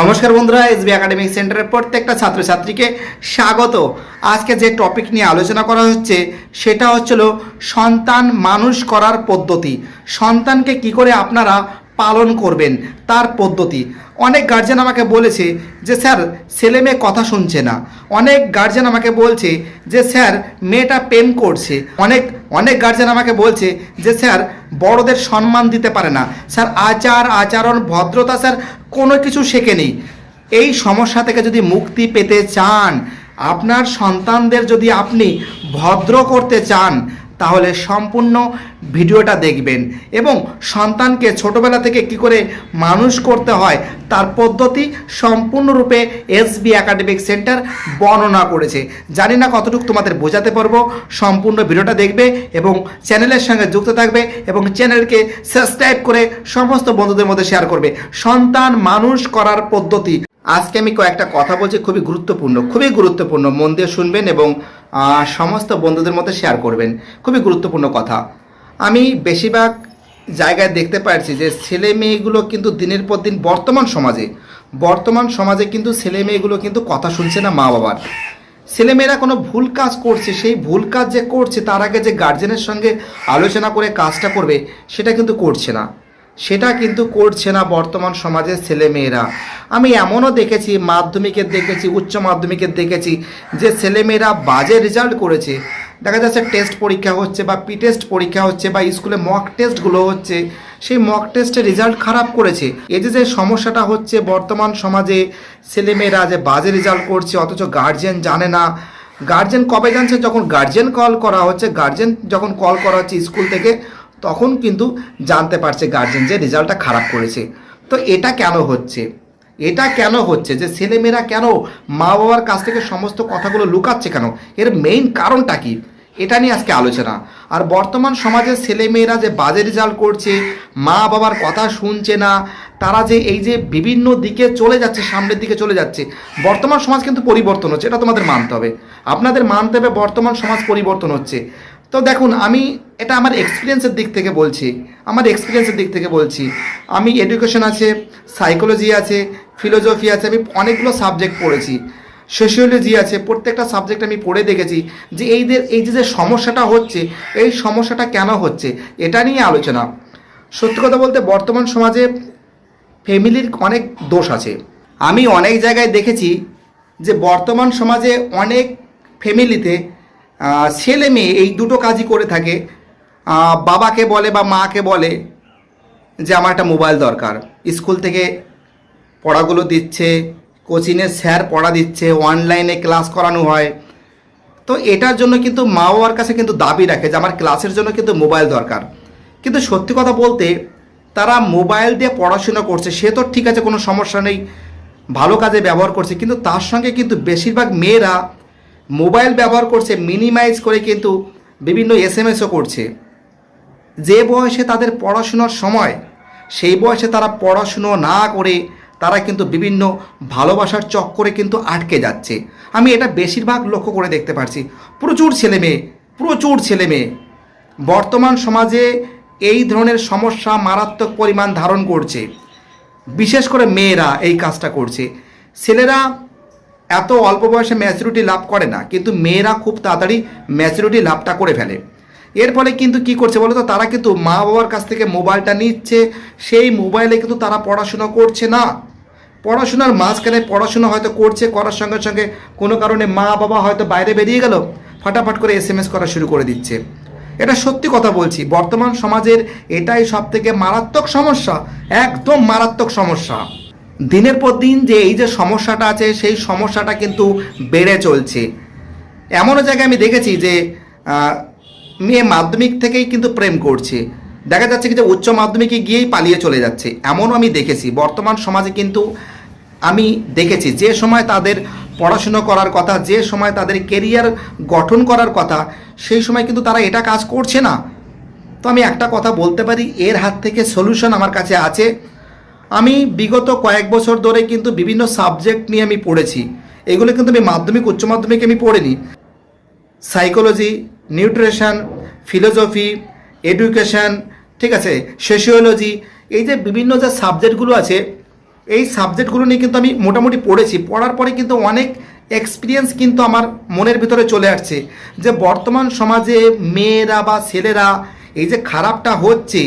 নমস্কার বন্ধুরা SB academic সেন্টারের প্রত্যেকটা ছাত্রছাত্রীকে স্বাগত। আজকে যে টপিক নিয়ে আলোচনা করা হচ্ছে, সেটা হচ্ছিল সন্তান মানুষ করার পদ্ধতি। সন্তানকে কি করে আপনারা পালন করবেন তার পদ্ধতি। অনেক গার্জেন আমাকে বলেছে যে, স্যার, ছেলে মেয়ে কথা শুনছে না। অনেক গার্জেন আমাকে বলছে যে, স্যার, মেয়েটা প্রেম করছে। অনেক অনেক গার্জেন আমাকে বলছে যে, স্যার, বড়দের সম্মান দিতে পারে না। স্যার, আচার, আচরণ, ভদ্রতা, স্যার, কোনো কিছু শেখেনি এই সমস্যা থেকে যদি মুক্তি পেতে চান, আপনার সন্তানদের যদি আপনি ভদ্র করতে চান তাহলে সম্পূর্ণ ভিডিওটা দেখবেন। এবং সন্তানকে ছোটবেলা থেকে কি করে মানুষ করতে হয়, তার পদ্ধতি সম্পূর্ণরূপে এসবি একাডেমিক সেন্টার বর্ণনা করেছে। জানি না কতটুকু তোমাদের বোঝাতে পারব, সম্পূর্ণ ভিডিওটা দেখবে এবং চ্যানেলের সঙ্গে যুক্ত থাকবে এবং চ্যানেলকে সাবস্ক্রাইব করে সমস্ত বন্ধুদের মধ্যে শেয়ার করবে। সন্তান মানুষ করার পদ্ধতি। আজকে আমি কয়েকটা কথা বলছি, খুবই গুরুত্বপূর্ণ খুবই গুরুত্বপূর্ণ। মন দিয়ে শুনবেন এবং সমস্ত বন্ধুদের মধ্যে শেয়ার করবেন। খুবই গুরুত্বপূর্ণ কথা। আমি বেশিরভাগ জায়গায় দেখতে পাচ্ছি যে ছেলে মেয়েগুলো কিন্তু দিনের পর দিন বর্তমান সমাজে বর্তমান সমাজে কিন্তু ছেলে মেয়েগুলো কিন্তু কথা শুনছে না মা বাবার। ছেলেমেয়েরা কোনো ভুল কাজ করছে, সেই ভুল কাজ যে করছে, তার আগে যে গার্জেনের সঙ্গে আলোচনা করে কাজটা করবে, সেটা কিন্তু করছে না। সেটা কিন্তু করছে না বর্তমান সমাজের ছেলেমেয়েরা। আমি এমনও দেখেছি, মাধ্যমিকের দেখেছি, উচ্চ মাধ্যমিকের দেখেছি, যে ছেলেমেয়েরা বাজে রেজাল্ট করেছে। দেখা যাচ্ছে টেস্ট পরীক্ষা হচ্ছে বা পি টেস্ট পরীক্ষা হচ্ছে বা স্কুলে মক টেস্টগুলো হচ্ছে, সেই মক টেস্টের রেজাল্ট খারাপ করেছে। এই যে যে সমস্যাটা হচ্ছে বর্তমান সমাজে, ছেলেমেয়েরা যে বাজে রেজাল্ট করছে, অথচ গার্জেন জানে না। গার্জেন কবে জানছে? যখন গার্জেন কল করা হচ্ছে গার্জেন যখন কল করা হচ্ছে স্কুল থেকে তখন কিন্তু জানতে পারছে গার্জেন যে রেজাল্টটা খারাপ করেছে। তো এটা কেন হচ্ছে? এটা কেন হচ্ছে যে ছেলেমেয়েরা কেন মা বাবার কাছ থেকে সমস্ত কথাগুলো লুকাচ্ছে কেন? এর মেইন কারণটা কি? এটা নিয়ে আজকে আলোচনা। আর বর্তমান সমাজের ছেলেমেয়েরা যে বাজে রেজাল্ট করছে মা বাবার কথা শুনছে না, তারা যে এই যে বিভিন্ন দিকে চলে যাচ্ছে, সামনের দিকে চলে যাচ্ছে, বর্তমান সমাজ কিন্তু পরিবর্তন হচ্ছে, এটা তোমাদের মানতে হবে। আপনাদের মানতে হবে বর্তমান সমাজ পরিবর্তন হচ্ছে। তো দেখুন, আমি এটা আমার এক্সপিরিয়েন্সের দিক থেকে বলছি। আমার এক্সপিরিয়েন্সের দিক থেকে বলছি। আমি এডুকেশন আছে সাইকোলজি আছে ফিলোজফি আছে, আমি অনেকগুলো সাবজেক্ট পড়েছি। সোশিওলজি আছে, প্রত্যেকটা সাবজেক্ট আমি পড়ে দেখেছি যে এইদের এই যে যে সমস্যাটা হচ্ছে, এই সমস্যাটা কেন হচ্ছে, এটা নিয়ে আলোচনা। সত্যি কথা বলতে বর্তমান সমাজে ফ্যামিলির অনেক দোষ আছে। আমি অনেক জায়গায় দেখেছি যে বর্তমান সমাজে অনেক ফ্যামিলিতে ছেলে মেয়ে এই দুটো কাজই করে থাকে। বাবাকে বলে বা মাকে বলে যে আমার একটা মোবাইল দরকার। স্কুল থেকে পড়াগুলো দিচ্ছে কোচিংয়ে স্যার পড়া দিচ্ছে, অনলাইনে ক্লাস করানো হয়। তো এটার জন্য কিন্তু মা বাবার কাছে কিন্তু দাবি রাখে যে আমার ক্লাসের জন্য কিন্তু মোবাইল দরকার। কিন্তু সত্যি কথা বলতে তারা মোবাইল দিয়ে পড়াশোনা করছে, সে তো ঠিক আছে কোনো সমস্যা নেই, ভালো কাজে ব্যবহার করছে, কিন্তু তার সঙ্গে কিন্তু বেশিরভাগ মেয়েরা মোবাইল ব্যবহার করছে মিনিমাইজ করে কিন্তু বিভিন্ন এস এম এসও করছে। যে বয়সে তাদের পড়াশুনোর সময়, সেই বয়সে তারা পড়াশুনো না করে, তারা কিন্তু বিভিন্ন ভালোবাসার চক্করে কিন্তু আটকে যাচ্ছে। আমি এটা বেশিরভাগ লক্ষ্য করে দেখতে পারছি। প্রচুর ছেলে মেয়ে, প্রচুর ছেলে মেয়ে। বর্তমান সমাজে এই ধরনের সমস্যা মারাত্মক পরিমাণ ধারণ করছে। বিশেষ করে মেয়েরা এই কাজটা করছে। ছেলেরা এত অল্প বয়সে ম্যাচুরিটি লাভ করে না, কিন্তু মেয়েরা খুব তাড়াতাড়ি ম্যাচুরিটি লাভটা করে ফেলে। এর ফলে কিন্তু কি করছে বলো তো, তারা কিন্তু মা বাবার কাছ থেকে মোবাইলটা নিচ্ছে, সেই মোবাইলে কিন্তু তারা পড়াশোনা করছে না। পড়াশোনার মাঝখানে পড়াশোনা হয়তো করছে, করার সঙ্গে সঙ্গে কোনো কারণে মা বাবা হয়তো বাইরে বেরিয়ে গেল, ফাটাফাট করে এস এম এস করা শুরু করে দিচ্ছে। এটা সত্যি কথা বলছি, বর্তমান সমাজের এটাই সব থেকে মারাত্মক সমস্যা, একদম মারাত্মক সমস্যা। দিনের পর দিন যে এই যে সমস্যাটা আছে, সেই সমস্যাটা কিন্তু বেড়ে চলছে। এমনও জায়গায় আমি দেখেছি যে মেয়ে মাধ্যমিক থেকেই কিন্তু প্রেম করছে। দেখা যাচ্ছে কি যে উচ্চ মাধ্যমিকে গিয়েই পালিয়ে চলে যাচ্ছে। এমনও আমি দেখেছি। বর্তমান সমাজে কিন্তু আমি দেখেছি যে সময় তাদের পড়াশুনো করার কথা, যে সময় তাদের কেরিয়ার গঠন করার কথা, সেই সময় কিন্তু তারা এটা কাজ করছে না। তো আমি একটা কথা বলতে পারি, এর হাত থেকে সলিউশন আমার কাছে আছে। আমি বিগত কয়েক বছর ধরে কিন্তু বিভিন্ন সাবজেক্ট নিয়ে আমি পড়েছি। এগুলো কিন্তু আমি মাধ্যমিক, উচ্চ মাধ্যমিক আমি পড়িনি। সাইকোলজি, নিউট্রিশন, ফিলোসফি, এডুকেশন, ঠিক আছে, সোশিওলজি, এই যে বিভিন্ন যে সাবজেক্টগুলো আছে, এই সাবজেক্টগুলো নিয়ে কিন্তু আমি মোটামুটি পড়েছি। পড়ার পরে কিন্তু অনেক এক্সপিরিয়েন্স কিন্তু আমার মনের ভিতরে চলে আসছে যে বর্তমান সমাজে মেয়েরা বা ছেলেরা এই যে খারাপটা হচ্ছে,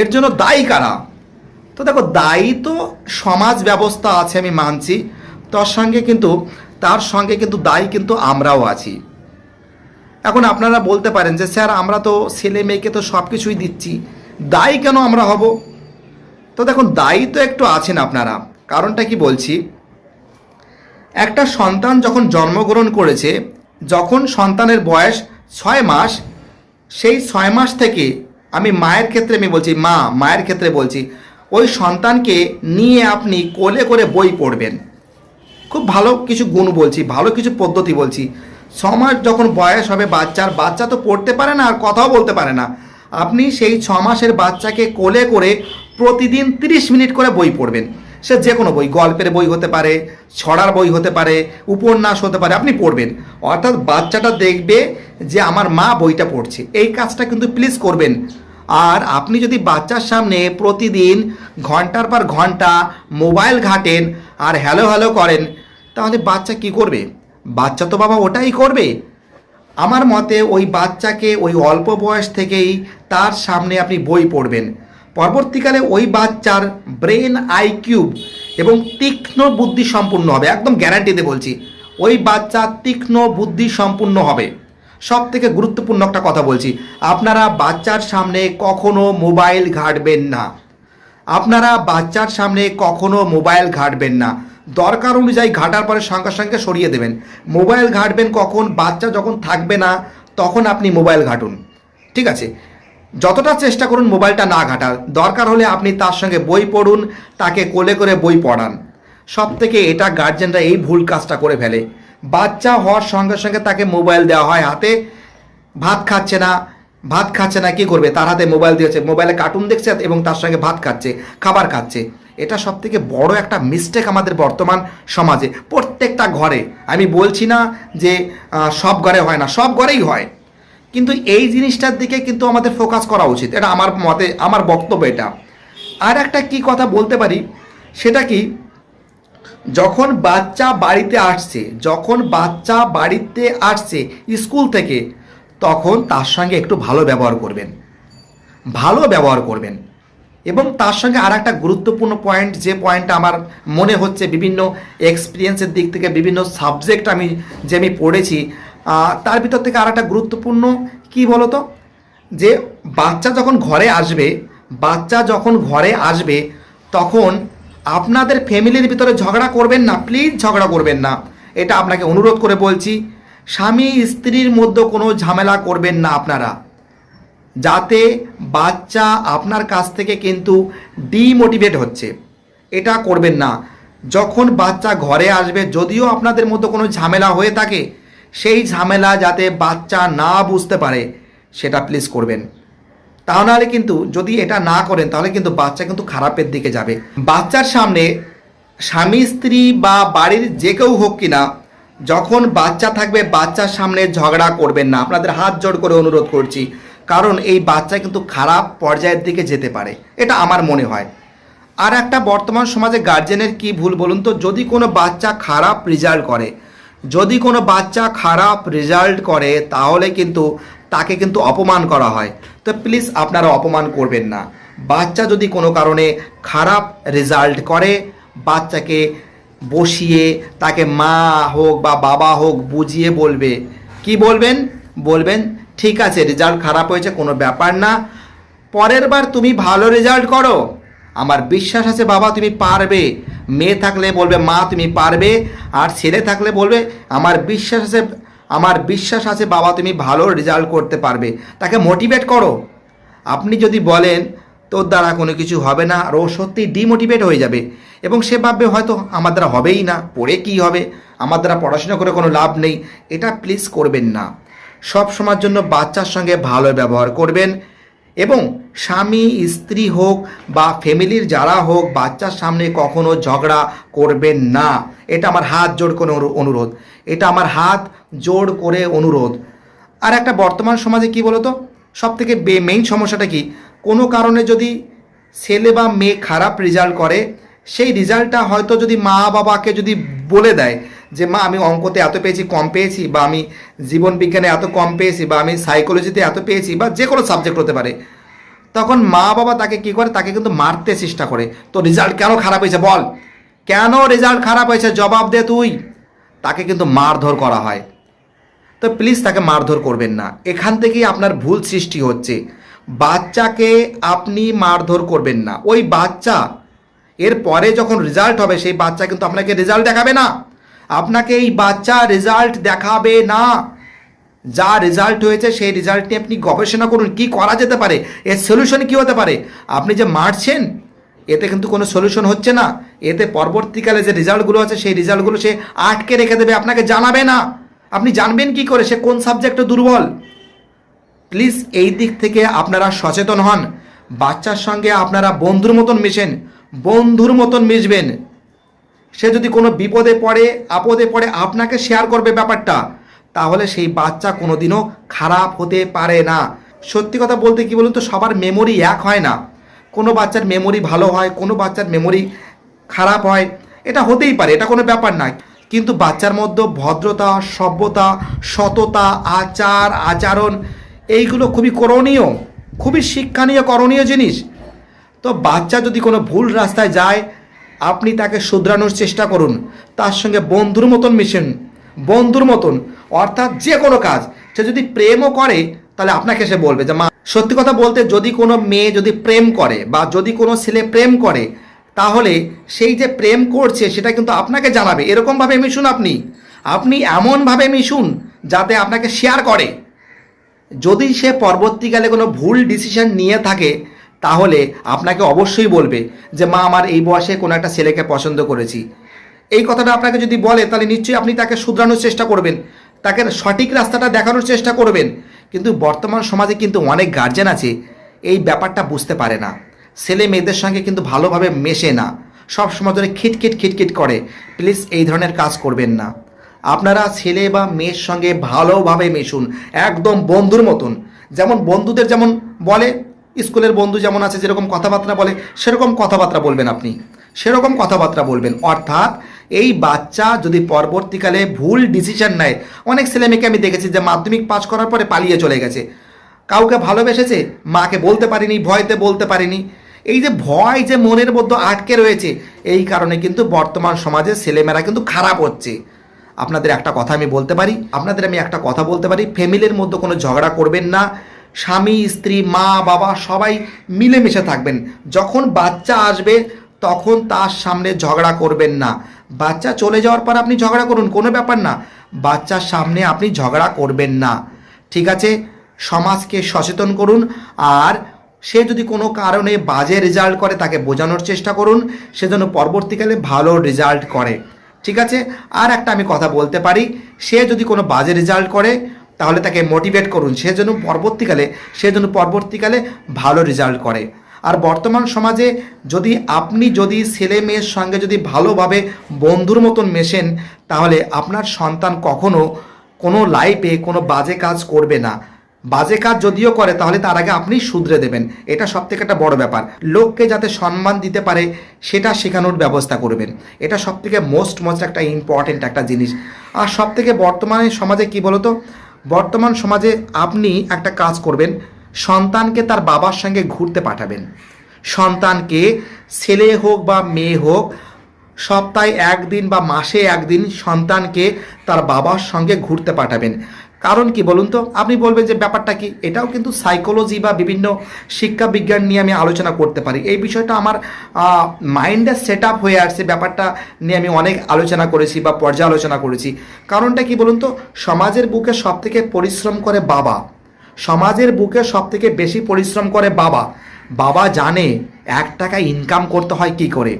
এর জন্য দায়ী কারা? তো দেখো দায়ী তো সমাজ ব্যবস্থা আছে আমি মানছি, তার সঙ্গে কিন্তু, তার সঙ্গে কিন্তু দায়ী কিন্তু আমরাও আছি। এখন আপনারা বলতে পারেন যে, স্যার, আমরা তো ছেলে মেয়েকে তো সব কিছুই দিচ্ছি, দায়ী কেন আমরা হব? তো দেখুন, দায়ী তো একটু আছেন আপনারা। কারণটা কি বলছি? একটা সন্তান যখন জন্মগ্রহণ করেছে, যখন সন্তানের বয়স ছয় মাস, সেই ছয় মাস থেকে আমি মায়ের ক্ষেত্রে আমি বলছি, মা, মায়ের ক্ষেত্রে বলছি ওই সন্তানকে নিয়ে আপনি কোলে করে বই পড়বেন। খুব ভালো কিছু গুণ বলছি, ভালো কিছু পদ্ধতি বলছি। ছ মাস যখন বয়স হবে বাচ্চার, বাচ্চা তো পড়তে পারে না আর কথাও বলতে পারে না। আপনি সেই ছ মাসের বাচ্চাকে কোলে করে প্রতিদিন তিরিশ মিনিট করে বই পড়বেন। সে যে কোনো বই, গল্পের বই হতে পারে, ছড়ার বই হতে পারে, উপন্যাস হতে পারে, আপনি পড়বেন। অর্থাৎ বাচ্চাটা দেখবে যে আমার মা বইটা পড়ছে। এই কাজটা কিন্তু প্লিজ করবেন। আর আপনি যদি বাচ্চার সামনে প্রতিদিন ঘণ্টার পর ঘণ্টা মোবাইল ঘাটেন আর হ্যালো হ্যালো করেন, তাহলে বাচ্চা কি করবে? বাচ্চা তো বাবা ওটাই করবে। আমার মতে ওই বাচ্চাকে ওই অল্প বয়স থেকেই তার সামনে আপনি বই পড়বেন। পরবর্তীকালে ওই বাচ্চার ব্রেন আইকিউব এবং তীক্ষ্ণ বুদ্ধি সম্পূর্ণ হবে, একদম গ্যারান্টিতে বলছি, ওই বাচ্চা তীক্ষ্ণ বুদ্ধি সম্পূর্ণ হবে। সব থেকে গুরুত্বপূর্ণ একটা কথা বলছি। আপনারা বাচ্চার সামনে কখনো মোবাইল ঘাটবেন না। আপনারা বাচ্চার সামনে কখনো মোবাইল ঘাটবেন না। দরকার অনুযায়ী ঘাটার পরে সঙ্গে সঙ্গে সরিয়ে দেবেন। মোবাইল ঘাটবেন কখন, বাচ্চা যখন থাকবে না, তখন আপনি মোবাইল ঘাটুন। ঠিক আছে? যতটা চেষ্টা করুন মোবাইলটা না ঘাটার। দরকার হলে আপনি তার সঙ্গে বই পড়ুন, তাকে কোলে করে বই পড়ান। সব থেকে এটা গার্জেনরা এই ভুল কাজটা করে ফেলে। বাচ্চা হওয়ার সঙ্গে সঙ্গে তাকে মোবাইল দেওয়া হয় হাতে। ভাত খাচ্ছে না, ভাত খাচ্ছে না, কি করবে? তার হাতে মোবাইল দিয়েছে। মোবাইলে কার্টুন দেখছে এবং তার সঙ্গে ভাত খাচ্ছে, খাবার খাচ্ছে। এটা সব থেকে বড় একটা মিস্টেক আমাদের বর্তমান সমাজে, প্রত্যেকটা ঘরে। আমি বলছি না যে সব ঘরে হয় না, সব ঘরেই হয়। কিন্তু এই জিনিসটার দিকে কিন্তু আমাদের ফোকাস করা উচিত। এটা আমার মতে, আমার বক্তব্য এটা। আর একটা কি কথা বলতে পারি? সেটা কি? যখন বাচ্চা বাড়িতে আসছে, যখন বাচ্চা বাড়িতে আসছে স্কুল থেকে, তখন তার সঙ্গে একটু ভালো ব্যবহার করবেন। ভালো ব্যবহার করবেন। এবং তার সঙ্গে আর একটা গুরুত্বপূর্ণ পয়েন্ট যে পয়েন্ট আমার মনে হচ্ছে বিভিন্ন এক্সপিরিয়েন্সের দিক থেকে, বিভিন্ন সাবজেক্ট আমি, যে আমি পড়েছি তার ভিতর থেকে আর একটা গুরুত্বপূর্ণ কি বলতো? যে বাচ্চা যখন ঘরে আসবে, বাচ্চা যখন ঘরে আসবে, তখন আপনাদের ফ্যামিলির ভিতরে ঝগড়া করবেন না প্লিজ ঝগড়া করবেন না। এটা আপনাকে অনুরোধ করে বলছি, স্বামী স্ত্রীর মধ্যে কোনো ঝামেলা করবেন না আপনারা। যাতে বাচ্চা আপনার কাছ থেকে কিন্তু ডিমোটিভেট হচ্ছে। এটা করবেন না। যখন বাচ্চা ঘরে আসবে, যদিও আপনাদের মধ্যে কোনো ঝামেলা হয়ে থাকে, সেই ঝামেলা যাতে বাচ্চা না বুঝতে পারে, সেটা প্লিজ করবেন। তা নাহলে কিন্তু যদি এটা না করেন, তাহলে কিন্তু বাচ্চা কিন্তু খারাপের দিকে যাবে। বাচ্চার সামনে স্বামী, স্ত্রী বা বাড়ির যে কেউ হোক কিনা, যখন বাচ্চা থাকবে, বাচ্চার সামনে ঝগড়া করবেন না। আপনাদের হাত জোড় করে অনুরোধ করছি, কারণ এই বাচ্চা কিন্তু খারাপ পর্যায়ের দিকে যেতে পারে। এটা আমার মনে হয়। আর একটা বর্তমান সমাজে গার্জেনের কি ভুল বলুন তো? যদি কোনো বাচ্চা খারাপ রেজাল্ট করে, যদি কোনো বাচ্চা খারাপ রেজাল্ট করে, তাহলে কিন্তু তাকে কিন্তু অপমান করা হয়। তো প্লিজ আপনারা অপমান করবেন না। বাচ্চা যদি কোনো কারণে খারাপ রেজাল্ট করে, বাচ্চাকে বসিয়ে তাকে মা হোক বা বাবা হোক বুঝিয়ে বলবে। কি বলবেন? বলবেন, ঠিক আছে রেজাল্ট খারাপ হয়েছে, কোনো ব্যাপার না। পরের বার তুমি ভালো রেজাল্ট করো। আমার বিশ্বাস আছে বাবা, তুমি পারবে। মেয়ে থাকলে বলবে, মা, তুমি পারবে। আর ছেলে থাকলে বলবে, আমার বিশ্বাস আছে আমার বিশ্বাস আছে বাবা তুমি ভালো রেজাল্ট করতে পারবে। তাকে মোটিভেট করো। আপনি যদি বলেন, তোর দ্বারা কোনো কিছু হবে না আর ও সত্যি ডিমোটিভেট হয়ে যাবে। এবং সে ভাববে, হয়তো আমার দ্বারা হবেই না, পড়ে কি হবে? আমার দ্বারা পড়াশোনা করে কোনো লাভ নেই। এটা প্লিজ করবেন না। সব সময়ের জন্য বাচ্চার সঙ্গে ভালো ব্যবহার করবেন। এবং স্বামী, স্ত্রী হোক বা ফ্যামিলির যারা হোক, বাচ্চার সামনে কখনো ঝগড়া করবেন না। এটা আমার হাত জোড় করে অনুরোধ। এটা আমার হাত জোড় করে অনুরোধ। আর একটা বর্তমান সমাজে কি বলতো? সব থেকে বে মেইন সমস্যাটা কি? কোনো কারণে যদি ছেলে বা মেয়ে খারাপ রেজাল্ট করে, সেই রেজাল্টটা হয়তো যদি মা বাবাকে যদি বলে দেয় যে, মা, আমি অঙ্কতে এত পেয়েছি, কম পেয়েছি, বা আমি জীবন বিজ্ঞানে এত কম পেয়েছি, বা আমি সাইকোলজিতে এত পেয়েছি, বা যে কোনো সাবজেক্ট হতে পারে। তখন মা বাবা তাকে কি করে? তাকে কিন্তু মারতে চেষ্টা করে। তো রেজাল্ট কেন খারাপ হয়েছে বল? কেন রেজাল্ট খারাপ হয়েছে? জবাব দে তুই। তাকে কিন্তু মারধর করা হয়। তো প্লিজ তাকে মারধর করবেন না। এখান থেকেই আপনার ভুল সৃষ্টি হচ্ছে। বাচ্চাকে আপনি মারধর করবেন না। ওই বাচ্চা এর পরে যখন রেজাল্ট হবে, সেই বাচ্চা কিন্তু আপনাকে রেজাল্ট দেখাবে না। আপনাকে এই বাচ্চা রেজাল্ট দেখাবে না। যা রেজাল্ট হয়েছে, সেই রেজাল্ট নিয়ে আপনি গবেষণা করুন, কি করা যেতে পারে, এর সলিউশন কি হতে পারে। আপনি যে মারছেন, এতে কিন্তু কোনো সলিউশন হচ্ছে না। এতে পরবর্তীকালে যে রেজাল্টগুলো আছে, সেই রেজাল্টগুলো সে আটকে রেখে দেবে, আপনাকে জানাবে না। আপনি জানবেন কি করে, সে কোন সাবজেক্টে দুর্বল। প্লিজ এই দিক থেকে আপনারা সচেতন হন। বাচ্চার সঙ্গে আপনারা বন্ধুর মতন মিশেন, বন্ধুর মতন মিশবেন। সে যদি কোনো বিপদে পড়ে, আপদে পড়ে আপনাকে শেয়ার করবে ব্যাপারটা, তাহলে সেই বাচ্চা কোনোদিনও খারাপ হতে পারে না। সত্যি কথা বলতে কি বলুন তো, সবার মেমোরি এক হয় না। কোনো বাচ্চার মেমোরি ভালো হয়, কোনো বাচ্চার মেমোরি খারাপ হয়, এটা হতেই পারে, এটা কোনো ব্যাপার না। কিন্তু বাচ্চার মধ্যে ভদ্রতা, সভ্যতা, সততা, আচার, আচরণ, এইগুলো খুবই করণীয়, খুবই শিক্ষণীয়, করণীয় জিনিস। তো বাচ্চা যদি কোনো ভুল রাস্তায় যায় আপনি তাকে শুধরানোর চেষ্টা করুন। তার সঙ্গে বন্ধুর মতন মিশেন। বন্ধুর মতন, অর্থাৎ যে কোনো কাজ। সে যদি প্রেমও করে, তাহলে আপনাকে সে বলবে যে, মা, সত্যি কথা বলতে যদি কোনো মেয়ে যদি প্রেম করে বা যদি কোনো ছেলে প্রেম করে, তাহলে সেই যে প্রেম করছে, সেটা কিন্তু আপনাকে জানাবে। এরকমভাবে মিশুন আপনি। আপনি এমনভাবে মিশুন যাতে আপনাকে শেয়ার করে। যদি সে পরবর্তীকালে কোনো ভুল ডিসিশন নিয়ে থাকে তাহলে আপনাকে অবশ্যই বলবে যে, মা, আমার এই বয়সে কোনো একটা ছেলেকে পছন্দ করেছি। এই কথাটা আপনাকে যদি বলে, তাহলে নিশ্চয়ই আপনি তাকে শুধরানোর চেষ্টা করবেন। তাকে সঠিক রাস্তাটা দেখানোর চেষ্টা করবেন। কিন্তু বর্তমান সমাজে কিন্তু অনেক গার্জেন আছে, এই ব্যাপারটা বুঝতে পারে না। ছেলে মেয়েদের সঙ্গে কিন্তু ভালোভাবে মেশে না। সব সময় ধরে খিটখিট খিটখিট করে। প্লিজ, এই ধরনের কাজ করবেন না। আপনারা ছেলে বা মেয়ের সঙ্গে ভালোভাবে মিশুন, একদম বন্ধুর মতন। যেমন বন্ধুদের যেমন বলে স্কুলের বন্ধু যেমন আছে, যেরকম কথাবার্তা বলে, সেরকম কথাবার্তা বলবেন আপনি। সেরকম কথাবার্তা বলবেন। অর্থাৎ এই বাচ্চা যদি পরবর্তীকালে ভুল ডিসিশন নেয়, অনেক ছেলে মেয়েকে আমি দেখেছি যে মাধ্যমিক পাস করার পরে পালিয়ে চলে গেছে। কাউকে ভালোবেসেছে? মাকে বলতে পারিনি, ভয়তে বলতে পারিনি। এই যে ভয় যে মনের মধ্যে আটকে রয়েছে, এই কারণে কিন্তু বর্তমান সমাজে ছেলেমেয়েরা কিন্তু খারাপ হচ্ছে। আপনাদের একটা কথা আমি বলতে পারি, আপনাদের আমি একটা কথা বলতে পারি ফ্যামিলির মধ্যে কোনো ঝগড়া করবেন না। স্বামী, স্ত্রী, মা, বাবা সবাই মিলেমিশে থাকবেন। যখন বাচ্চা আসবে, তখন তার সামনে ঝগড়া করবেন না। বাচ্চা চলে যাওয়ার পর আপনি ঝগড়া করুন, কোনো ব্যাপার না। বাচ্চার সামনে আপনি ঝগড়া করবেন না। ঠিক আছে? সমাজকে সচেতন করুন আর সে যদি কোনো কারণে বাজে রেজাল্ট করে, তাকে বোঝানোর চেষ্টা করুন। সে যেন পরবর্তীকালে ভালো রেজাল্ট করে। ঠিক আছে? আর একটা আমি কথা বলতে পারি। সে যদি কোনো বাজে রেজাল্ট করে তাহলে তাকে মোটিভেট করুন। সে যেন পরবর্তীকালে, সে যেন পরবর্তীকালে ভালো রেজাল্ট করে। আর বর্তমান সমাজে যদি আপনি যদি ছেলে মেয়ের সঙ্গে যদি ভালোভাবে বন্ধুর মতন মেশেন, তাহলে আপনার সন্তান কখনো কোনো লাইফে কোনো বাজে কাজ করবে না। বাজে কাজ যদিও করে, তাহলে তার আগে আপনি শুধরে দেবেন। এটা সব থেকে একটা বড় ব্যাপার। লোককে যাতে সম্মান দিতে পারে, সেটা শেখানোর ব্যবস্থা করবেন। এটা সব থেকে মোস্ট মোস্ট একটা ইম্পর্টেন্ট একটা জিনিস। আর সব থেকে বর্তমানে সমাজে কি বলতো? বর্তমান সমাজে আপনি একটা কাজ করবেন, সন্তানকে তার বাবার সঙ্গে ঘুরতে পাঠাবেন। সন্তানকে ছেলে হোক বা মেয়ে হোক, সপ্তাহে একদিন বা মাসে একদিন সন্তানকে তার বাবার সঙ্গে ঘুরতে পাঠাবেন। কারণ কি বলুন তো? আপনি বলবেন যে ব্যাপারটা কি? এটাও কিন্তু সাইকোলজি বা বিভিন্ন শিক্ষা বিজ্ঞান নিয়ে আমি আলোচনা করতে পারি। এই বিষয়টা আমার মাইন্ডে সেট আপ হয়ে আসছে। ব্যাপারটা নিয়ে আমি অনেক আলোচনা করেছি বা পর্যালোচনা করেছি। কারণটা কি বলুন তো? সমাজের বুকে সব থেকে পরিশ্রম করে বাবা। সমাজের বুকে সব থেকে বেশি পরিশ্রম করে বাবা। বাবা জানে এক টাকা ইনকাম করতে হয় কি করে?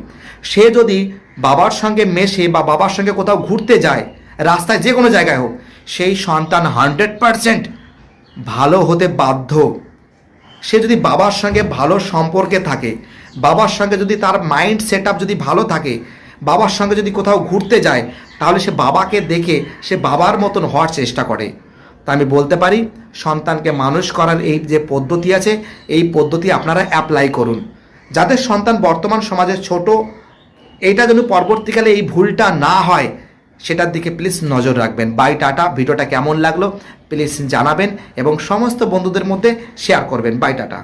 সে যদি বাবার সঙ্গে মেশে বা বাবার সঙ্গে কোথাও ঘুরতে যায়, রাস্তায় যে কোনো জায়গায় হোক সেই সন্তান হান্ড্রেড পারসেন্ট ভালো হতে বাধ্য। সে যদি বাবার সঙ্গে ভালো সম্পর্কে থাকে, বাবার সঙ্গে যদি তার মাইন্ড সেট যদি ভালো থাকে, বাবার সঙ্গে যদি কোথাও ঘুরতে যায়, তাহলে সে বাবাকে দেখে সে বাবার মতন হওয়ার চেষ্টা করে। তা আমি বলতে পারি, সন্তানকে মানুষ করার এই যে পদ্ধতি আছে, এই পদ্ধতি আপনারা অ্যাপ্লাই করুন। যাদের সন্তান বর্তমান সমাজে ছোট এইটা যেন পরবর্তীকালে এই ভুলটা না হয় সেটার দিকে প্লিজ নজর রাখবেন। বাই টাটা ভিডিওটা কেমন লাগল প্লিজ জানাবেন এবং সমস্ত বন্ধুদের মধ্যে শেয়ার করবেন। By tata